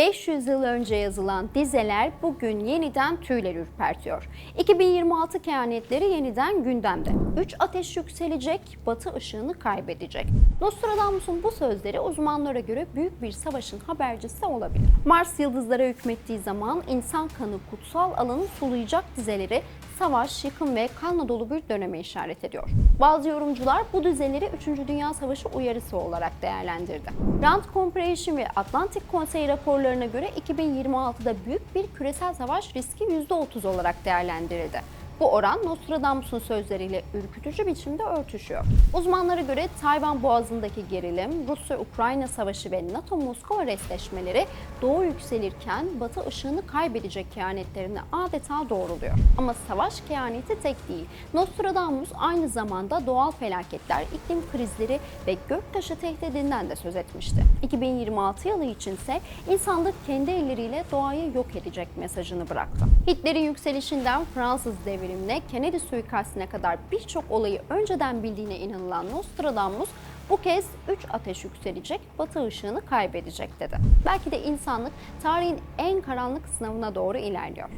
500 yıl önce yazılan dizeler bugün yeniden tüyler ürpertiyor. 2026 kehanetleri yeniden gündemde. Üç ateş yükselecek, batı ışığını kaybedecek. Nostradamus'un bu sözleri uzmanlara göre büyük bir savaşın habercisi olabilir. Mars yıldızlara hükmettiği zaman insan kanı kutsal alanı sulayacak dizeleri savaş, yıkım ve kanla dolu bir döneme işaret ediyor. Bazı yorumcular bu dizeleri 3. Dünya Savaşı uyarısı olarak değerlendirdi. Rand Comprehension ve Atlantik Konsey raporlarına göre 2026'da büyük bir küresel savaş riski %30 olarak değerlendirildi. Bu oran Nostradamus'un sözleriyle ürkütücü biçimde örtüşüyor. Uzmanlara göre Tayvan Boğazı'ndaki gerilim, Rusya-Ukrayna savaşı ve NATO-Moskova resleşmeleri doğu yükselirken batı ışığını kaybedecek kehanetlerini adeta doğruluyor. Ama savaş kehaneti tek değil. Nostradamus aynı zamanda doğal felaketler, iklim krizleri ve göktaşı tehdidinden de söz etmişti. 2026 yılı içinse insanlık kendi elleriyle doğayı yok edecek mesajını bıraktı. Hitler'in yükselişinden Fransız devrimine, Kennedy suikastine kadar birçok olayı önceden bildiğine inanılan Nostradamus bu kez 3 ateş yükselecek, batı ışığını kaybedecek dedi. Belki de insanlık tarihin en karanlık sınavına doğru ilerliyor.